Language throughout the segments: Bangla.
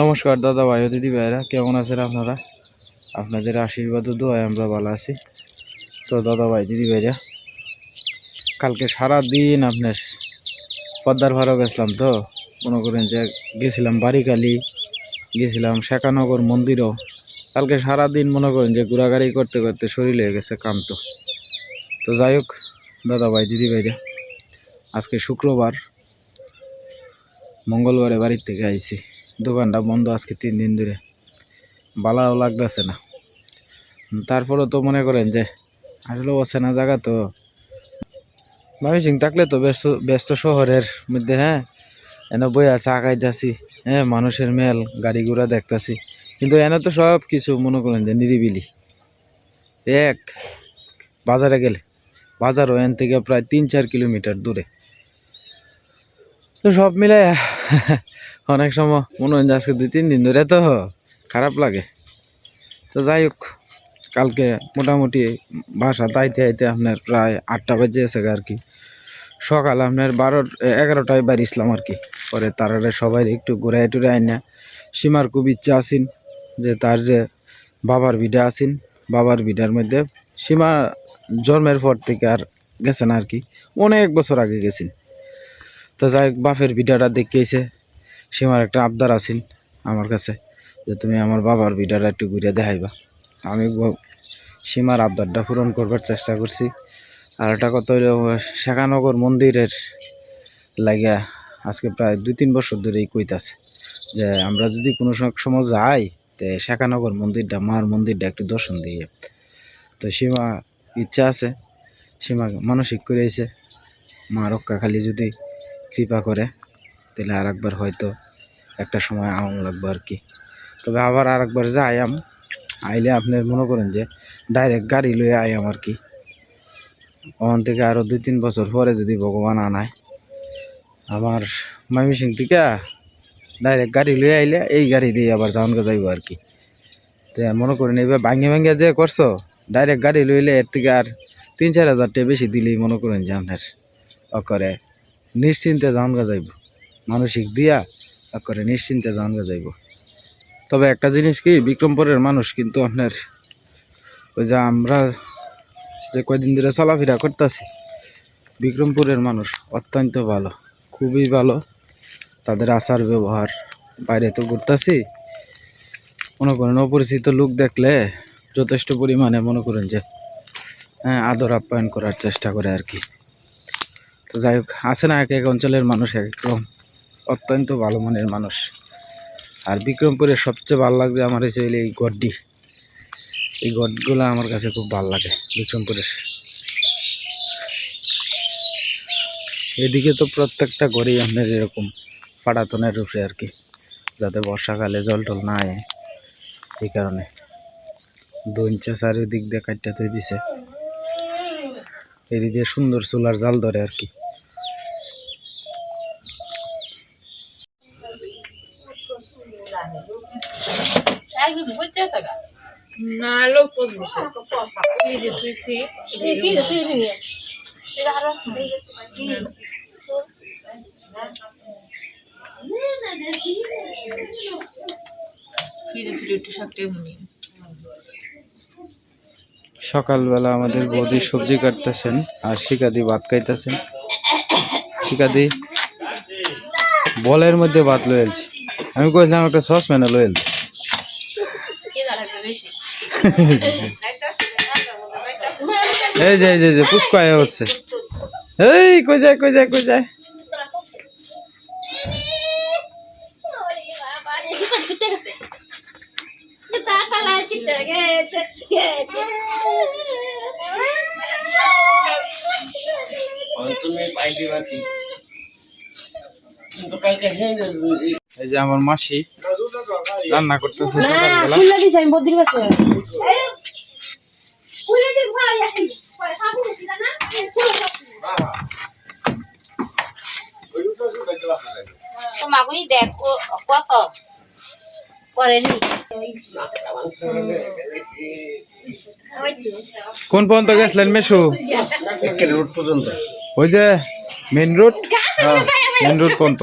নমস্কার দাদা ভাই দিদি ভাইরা কেমন আছেন আপনারা? আপনাদের আশীর্বাদ দোয়ায় আমরা ভালো আছি। তো দাদা ভাই, দিদি ভাইরা, কালকে সারা দিন আপনার পদ্মার ভাড়া গেছিলাম তো। মনে করেন যে গেছিলাম বাড়িকালি গেছিলাম শেখানগর মন্দিরও। কালকে সারা দিন মনে করেন যে ঘোরাঘুরি করতে করতে শরীর হয়ে গেছে কান্ত তো যাই হোক, দাদা ভাই, দিদি ভাইরা, আজকে শুক্রবার, মঙ্গলবারে বাড়ির থেকে আইছি। দোকানটা বন্ধ আজকে তিন দিন ধরে। বালাও লাগতেছে না। তারপরেও তো মনে করেন যে আসলে অচেনা জায়গা তো। ময়মনসিং থাকলে তো ব্যস্ত ব্যস্ত শহরের মধ্যে হ্যাঁ? এনে বইয়া চা খাইতেছি হ্যাঁ? মানুষের মেল, গাড়ি ঘোড়া দেখতাছি। কিন্তু এনে তো সব কিছু মনে করেন যে নিরিবিলি। এক বাজারে গেলে, বাজারও এন থেকে প্রায় তিন চার কিলোমিটার দূরে। তো সব মিলে অনেক সময় মনে হয় আজকে দুই, তিন দিন ধরে তো খারাপ লাগে। তো যাই হোক, কালকে মোটামুটি বাসা তাইতে আইতে আপনার প্রায় আটটা বাজে আছে আর কি। সকাল আপনার বারো এগারোটায় বাড়ি ইসলাম আর কি। পরে তারারে সবাই একটু ঘুরাই টুরে আইনা। সীমার খুব ইচ্ছা আছেন যে তার যে বাবার বিডা আছেন, বাবার বিডার মধ্যে সীমা জন্মের পর থেকে আর গেছেন আর কি। অনেক বছর আগে গেছেন। তো যাই বাপের ভিডিওটা দেখিয়েছে। সীমার একটা আবদার আছিল আমার কাছে, যে তুমি আমার বাবার ভিডিওটা একটু ঘুরে দেখাইবা। আমি সীমার আবদারটা পূরণ করবার চেষ্টা করছি। আর একটা কথা হইল, শেখানগর মন্দিরের লাগিয়া আজকে প্রায় দুই তিন বছর ধরেই কইতাছে যে, আমরা যদি কোনো সম- সময় যাই, তে শেখানগর মন্দিরটা, মার মন্দিরটা একটু দর্শন দিয়ে। তো সীমা ইচ্ছা আছে, সীমা মানসিক করে মা রক্ষা খালি যদি কৃপা করে, তাহলে আর একবার হয়তো একটা সময় আম লাগবে আর কি। তবে আবার আর একবার যাই আম আইলে আপনি মনে করেন যে ডাইরেক্ট গাড়ি লয়ে আইয়াম আর কি। ওখান থেকে আরও দুই তিন বছর পরে যদি ভগবান আনায় আমার মাইমিসিং থেকে ডাইরেক্ট গাড়ি লয়ে আইলে এই গাড়ি দিয়ে আবার যাওয়ানকে যাইব আর কি। তো মনে করেন এবার ভাঙ্গে ভাঙ্গে যে করছ ডাইরেক্ট গাড়ি লইলে এর থেকে আর তিন চার হাজার টাকা বেশি দিলেই মনে করেন যে আপনার অকরে নিশ্চিন্তে জানগা যাইব। মানসিক দিয়া করে নিশ্চিন্তে জানগা যাইব। তবে একটা জিনিস কি, বিক্রমপুরের মানুষ কিন্তু আপনার ওই যে আমরা যে কয়দিন ধরে চলাফেরা করতেছি, বিক্রমপুরের মানুষ অত্যন্ত ভালো, খুবই ভালো। তাদের আচার ব্যবহার, বাইরে তো ঘুরতেছি। মনে করেন অপরিচিত লোক দেখলে যথেষ্ট পরিমাণে মনে করেন যে হ্যাঁ আদর আপ্যায়ন করার চেষ্টা করে আর কি। তো যাই হোক, আছে না এক এক অঞ্চলের মানুষ, এক অত্যন্ত ভালো মানের মানুষ। আর বিক্রমপুরের সবচেয়ে ভালো লাগছে আমার হইলে এই গড্ডি। এই গডগুলো আমার কাছে খুব ভালো লাগে, বিক্রমপুরের। এদিকে তো প্রত্যেকটা ঘরেই আপনার এরকম পাড়াতনের রূপে আর কি, যাতে বর্ষাকালে জল টল না আয়, এই কারণে। দইঞ্চা চারিদিক দিয়ে কাটটা তৈ দিছে। এদিকে সুন্দর চুলার জাল ধরে আর কি। না লোক তুইছি মনে সকালবেলা আমাদের বৌদি সবজি কাটতেছেন আর শিকাদি ভাত খাইতেছেন। শিকাদি বলের মধ্যে ভাত লয়েলছি আমি কইছিলাম একটা লয়েলছি বেশি এই যে এই যে এই যে পুষ্প আয়া হচ্ছে। এই কই যায় কই যায় কই যায়? এই যে আমার মাসি। রান্না করতেছে তোমাকে দেখ কত? করেনি। কোন পর্যন্ত গেছিলেন মেশু? রোড পর্যন্ত। ওই যে মেন রোড মেন রোড পর্যন্ত।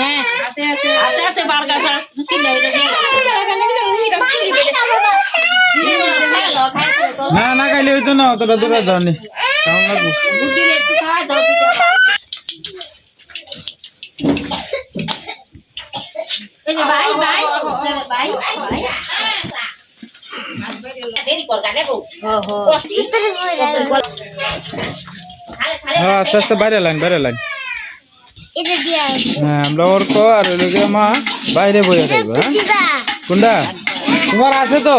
হ্যাঁ না না খাইলে হইতো না অতটা দূরে যাওনি। এই যে ভাই ভাই। ভাই ভাই। হ্যাঁ আস্তে আস্তে বাইরে লাইন বাইরে লাইন। হ্যাঁ আমরা ওর আর লোকে মা বাইরে বইয়া থাকব হ্যাঁ? কোনটা তোমার আছে তো?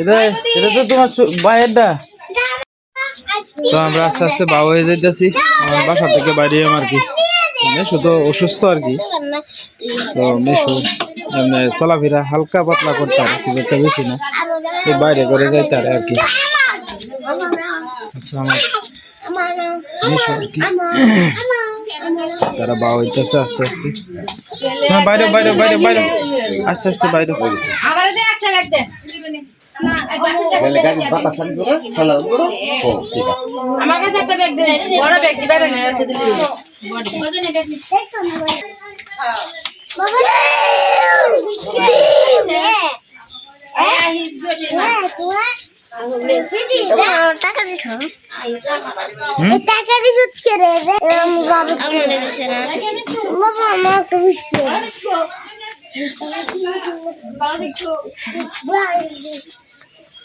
এটা এটা তো তোমার বাইরেরটা তো আমরা আস্তে আস্তে বাবা হয়ে যাইতেছি। আমার বাসা থেকে বাইরে আর কি। মেশু তো অসুস্থ আর কি। তো মেশু এমনি চলাফেরা হালকা পাতলা করতে আর খুব একটা বেশি না। এই বাইরে করে যাইতে আর আর কি। আর কি। তারা বাবা হইতেছে আস্তে আস্তে। না, বাইরে বাইরে বাইরে বাইরে। আস্তে আস্তে বাইরে। আমারে দে একটা ব্যাগ দে গেলে গাড়ি বাতাস চালু করে ঠান্ডা করো ও ঠিক আছে। আমার কাছে একটা ব্যাগ দে বড় ব্যাগ দিবা না আছে দিলি টাকা হুম? টাকা দিছ কে রে বাবা আমার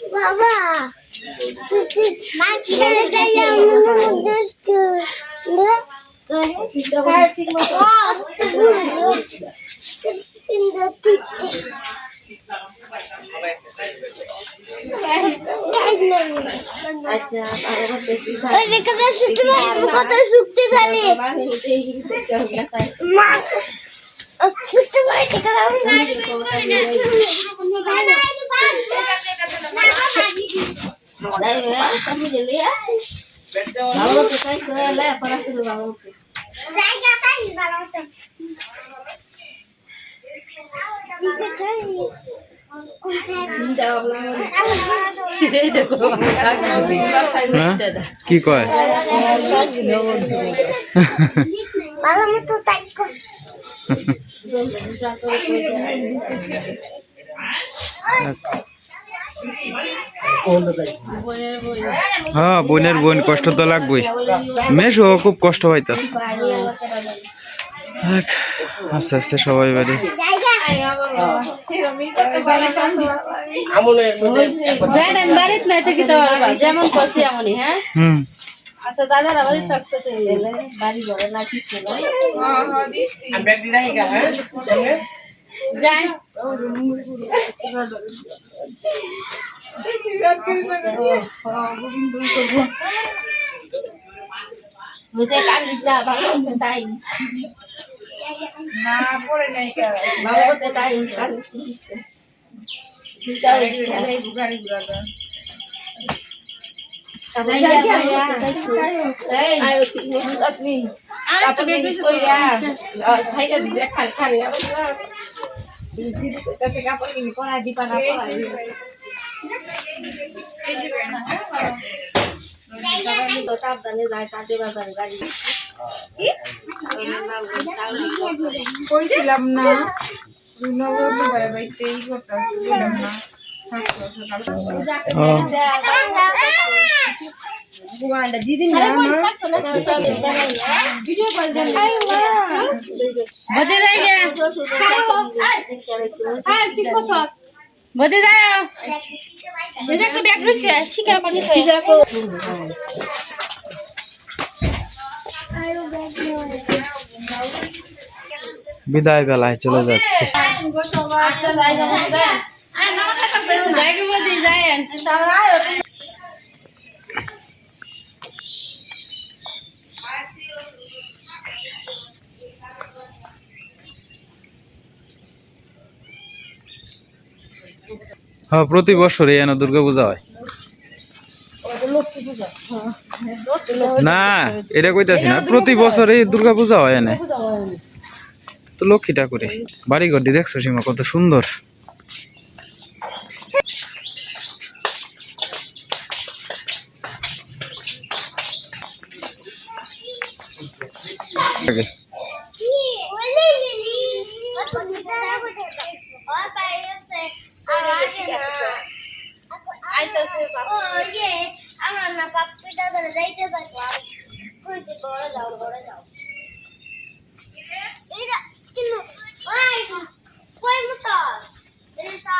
বাবা কত শুকতে জানি কি কয় ভালো মতো টাইট কর হ্যাঁ বোনের বোন কষ্ট তো লাগবেই। মেশো খুব কষ্ট হইতো আস্তে আস্তে সবাই বাড়ি। তো যেমন করছি এমনই হ্যাঁ? হুম। আচ্ছা দাদার আবার থাকতে বাড়ি বড় না কিছু হ্যাঁ? সামনে। যাই। না পরে নাই তাই। কালি কইছিলাম না নবদ ভাই ভাইতে এই কথা বললাম না থাকতো সকাল ও গুয়ান্ডা দিদি না বিদায় বেলায় চলে যাচ্ছে। হ্যাঁ প্রতি বছরই এনে দুর্গা পূজা হয়। না এটা কইতাছি না প্রতি বছরই দুর্গা পূজা হয় এনে। তো লক্ষ্মী ঠাকুরে বাড়ি ঘরটি দেখছ সীমা কত সুন্দর। আমরা না পাপ্পিটা ধরে যাইতে থাকব কইছে ঘরে যাও ঘরে যাও এটা কিন্তু ওই কই মতো এটা সা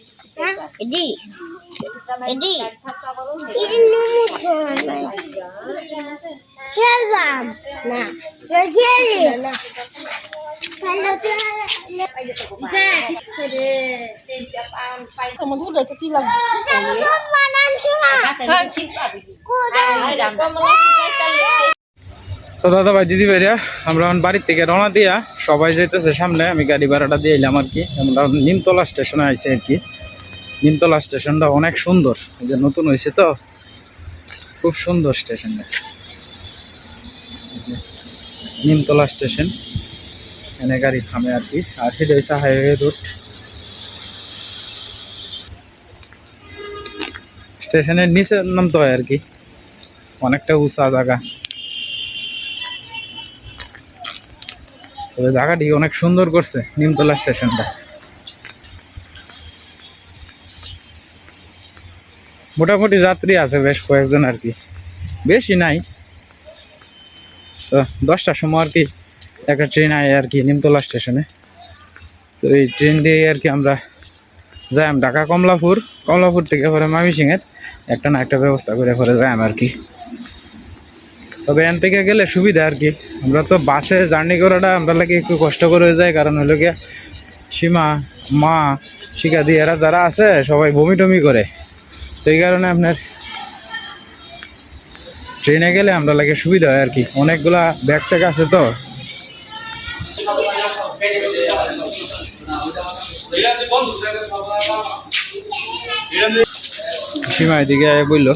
তো দাদা ভাই, দিদি ভাইরা, আমরা এখন বাড়ির থেকে রওনা দিয়া সবাই যেতেছে সামনে। আমি গাড়ি ভাড়াটা দিয়ে এলাম আর কি। আমরা নিমতলা স্টেশনে আইসি আর কি। নিমতলা স্টেশনটা অনেক সুন্দর। এই যে নতুন হয়েছে তো? খুব সুন্দর স্টেশনটা নিমতলা স্টেশন। এনে গাড়ি থামে আর কি। আর সেটা হয়েছে হাইওয়ে রুট স্টেশনের নিচে নামতে হয় আর কি। অনেকটা উঁচা জায়গা। তবে জায়গাটি অনেক সুন্দর করছে নিমতলা স্টেশনটা। মোটামুটি যাত্রী আছে বেশ কয়েকজন আর কি। বেশি নাই। তো দশটার সময় আর কি একটা ট্রেন আয় আর কি নিমতলা স্টেশনে। তো এই ট্রেন দিয়ে আর কি আমরা যাই ঢাকা কমলাপুর। কমলাপুর থেকে পরে ময়মনসিংহের একটা না একটা ব্যবস্থা করে পরে যাই আর কি। তবে এখান থেকে গেলে সুবিধা আর কি। আমরা তো বাসে জার্নি করাটা আমরা লাগে একটু কষ্ট করে হয়ে যায়, কারণ হলো গিয়া সীমা, মা, শিকাদি, এরা যারা আছে সবাই বমি টমি করে। এই কারণে আপনার ট্রেনে গেলে আমরা লাগে সুবিধা হয় আর কি। অনেকগুলা ব্যাগ স্যাগ আছে তো। সীমা এদিকে বলল।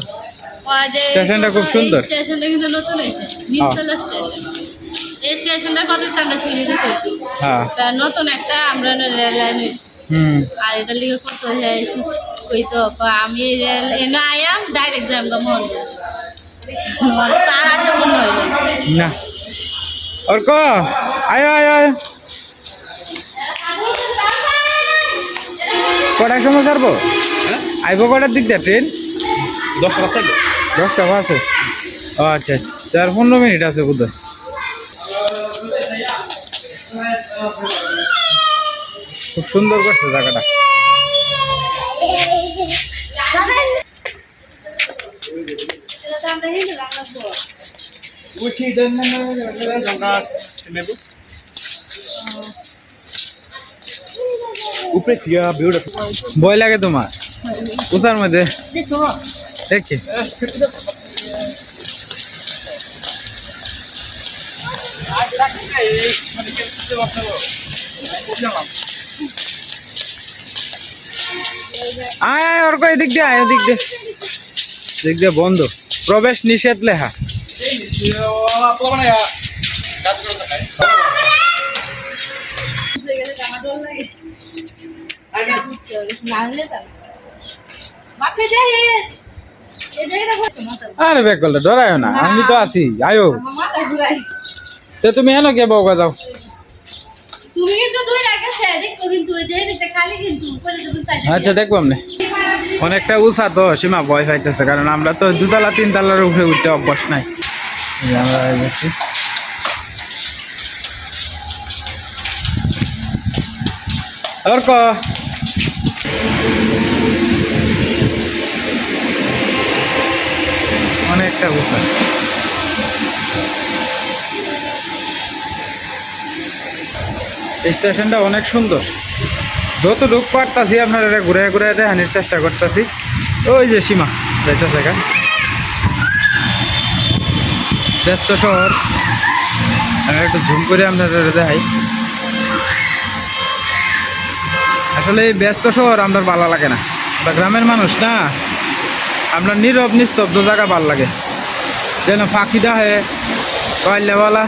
স্টেশনটা খুব সুন্দর। স্টেশনটা কিন্তু নতুন হয়েছে। নিমতলা স্টেশন। এই স্টেশনটা কত আমরা কইতো হ্যাঁ। নতুন একটা আমরা রেল লাইনে হুম। আর এটা লিগে কত হয়েছে? আমি এনে আয়াম ডাইরেক্ট যাম গা মন তার আশা মনে হইল। না। ওর ক আয় আয় আয়। কটার সময় ছাড়বো? আইবো কটার দিক দিয়ে ট্রেন? দশটা দশটা আছে ও আচ্ছা আচ্ছা। চার পনেরো মিনিট আছে বোধ খুব সুন্দর করছে জায়গাটা। উপরে থিয়া ভিউটা ভয় লাগে তোমার। উষার মধ্যে। দেখি। আয় ওর এদিক দিয়ে, আয়, এদিক দিয়ে। এদিক দিয়ে বন্ধ। প্রবেশ নিষেধ লেখা। আরে বেক করলে ডরায় না। আমি তো আছি, আয়ো। তো তুমি হেন কে বউকা যাও আচ্ছা দেখব আপনি অনেকটা উষা তো, সীমা ভয় পাইতেছে, কারণ আমরা তো দুতলা, তিনতলার উপরে উঠতে অভ্যাস নাই। আমরা গেছি অর্ক অনেকটা উষা স্টেশনটা অনেক সুন্দর। যতটুক পারতাছি আপনারা ঘুরে ঘুরে দেখানোর চেষ্টা করতেছি। ওই যে সীমা, যাইতেছে গা। ব্যস্ত শহর। একটু ঝুম করে আপনারা দেখাই। আসলে এই ব্যস্ত শহর আপনার ভালো লাগে না। আমরা গ্রামের মানুষ না। আপনার নীরব, নিস্তব্ধ জায়গা ভালো লাগে। যেন ফাঁকিটা হয়ে। সকালবেলা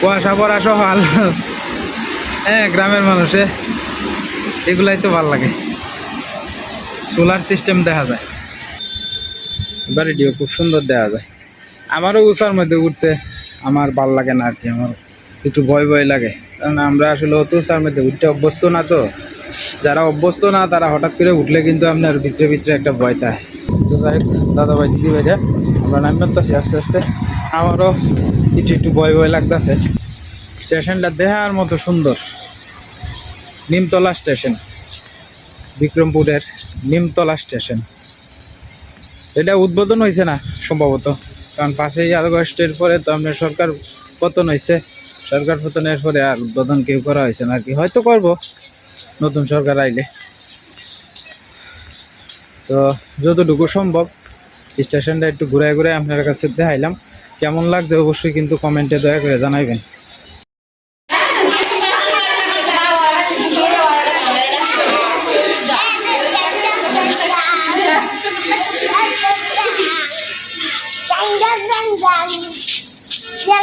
কুয়াশা পড়া সকাল। হ্যাঁ গ্রামের মানুষে। এগুলাই তো ভালো লাগে। সোলার সিস্টেম দেখা যায়। বাড়িটিও খুব সুন্দর দেখা যায়। আমারও উষার মধ্যে উঠতে আমার ভালো লাগে না আর কি, আমার একটু ভয় ভয় লাগে। কারণ আমরা আসলে অত উষার মধ্যে উঠতে অভ্যস্ত না তো। যারা অভ্যস্ত না, তারা হঠাৎ করে উঠলে কিন্তু আপনার ভিতরে ভিতরে একটা ভয় থাকে। তো যাই দাদা ভাই দিদি ভাইরা আমরা নাম পারতেছি আস্তে আস্তে। আমারও একটু একটু ভয় ভয় লাগতেছে। স্টেশনটা দেহার মতো সুন্দর। নিমতলা স্টেশন। বিক্রমপুরের নিমতলা স্টেশন। এটা উদ্বোধন হয়েছে না, সম্ভবত? কারণ পাঁচই আগস্টের পরে তো আপনার সরকার পতন হয়েছে সরকার পতনের পরে আর উদ্বোধন কেউ করা হয়েছে না কি। হয়তো করব, নতুন সরকার আইলে। তো যতটুকু সম্ভব, স্টেশনটা একটু ঘুরে ঘুরে আপনার কাছে দেখাইলাম। কেমন লাগছে অবশ্যই কিন্তু কমেন্টে দয়া করে জানাইবেন।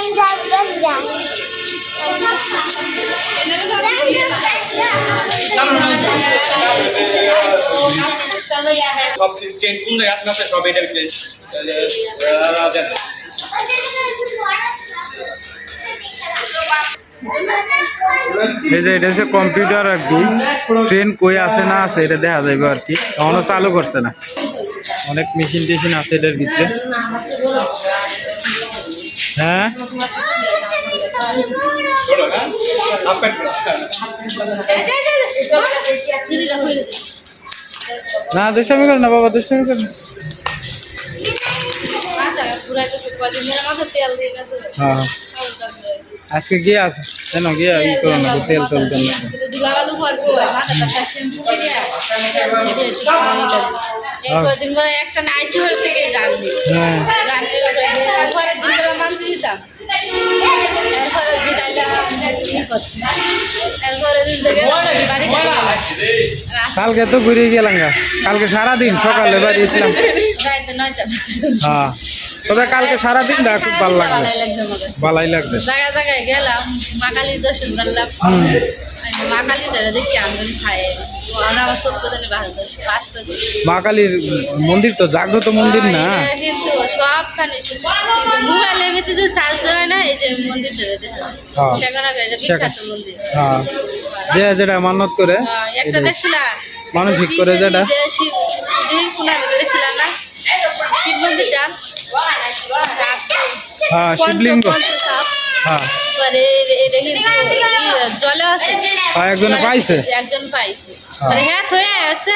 ভিতরে এই যে এটা হচ্ছে কম্পিউটার আর কি। ট্রেন কই আছে না আছে এটা দেখা যাবে আর কি। এখনও চালু করছে না। অনেক মেশিন টেশিন আছে এটার ভিতরে। হ্যাঁ? না, দুষ্টামি করে না, বাবা, দুষ্টামি করে হ্যাঁ। আজকে গিয়ে আছে কেন গিয়ে ই করো না, তেল তেল তেল এই কদিন পরে একটা নাইসি হয়ে থেকে হ্যাঁ। পরের দিন বেলা মানতে দিতাম এরপরে বাড়ি কালকে তো ঘুরে গেলাম গা। কালকে সারাদিন সকালে বাড়িয়েছিলাম রাইতে হ্যাঁ। তবে কালকে সারাদিন দা খুব ভালো লাগছে ভালোই লাগছে। জায়গায় জায়গায় গেলাম মা কালীর দর্শন করলাম। মা কালী ধরে দেখছি আমি খাই মা কালীর মন্দির তো, জাগ্রত মন্দির না। হ্যাঁ। হ্যাঁ যে যেটা মানত করে মানসিক করে যেটা। হ্যাঁ শিবলিঙ্গ হ্যাঁ এটা কিন্তু জলে আছে হ্যাঁ, একজনে পাইছে। একজন পাইছে হ্যাঁ। হ্যাঁ থয়ে আছে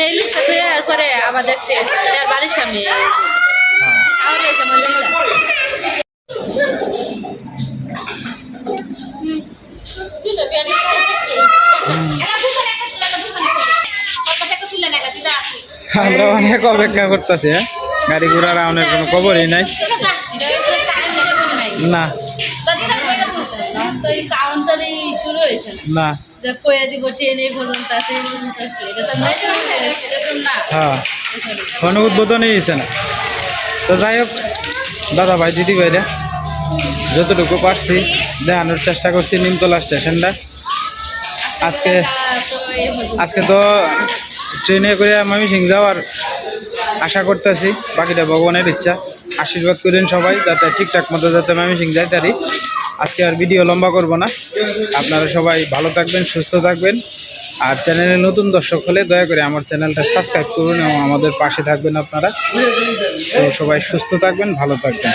এই লোকটা থয়ে আর পরে আবার দেখছে তার বাড়ির সামনে। হ্যাঁ। আমরা অনেক অপেক্ষা করতেছি হ্যাঁ গাড়ি ঘোড়ার রাউনের কোনো খবরই নাই। না তো দিদা কইরা তুলতে হবে। এখন তো এই কাউন্টারই শুরু হয়েছে না? না। যে কয়ে দিব ট্রেন এই পর্যন্ত আছে এই পর্যন্ত আছে। এটা তো এরকম না। হ্যাঁ। কোনো উদ্বোধনই হয়েছে না। তো যাই হোক দাদা ভাই দিদি ভাইরা যতটুকু পারছি দেখানোর চেষ্টা করছি নিমতলা স্টেশনটা। আজকে আজকে তো ট্রেনে করে ময়মনসিং যাওয়ার আশা করতেছি। বাকিটা ভগবানের ইচ্ছা। আশীর্বাদ করেন সবাই যাতে ঠিকঠাক মতো যাতে ময়মনসিং যাই তারি আজকে আর ভিডিও লম্বা করব না। আপনারা সবাই ভালো থাকবেন, সুস্থ থাকবেন। আর চ্যানেলে নতুন দর্শক হলে দয়া করে আমার চ্যানেলটা সাবস্ক্রাইব করুন এবং আমাদের পাশে থাকবেন আপনারা। তো সবাই সুস্থ থাকবেন, ভালো থাকবেন।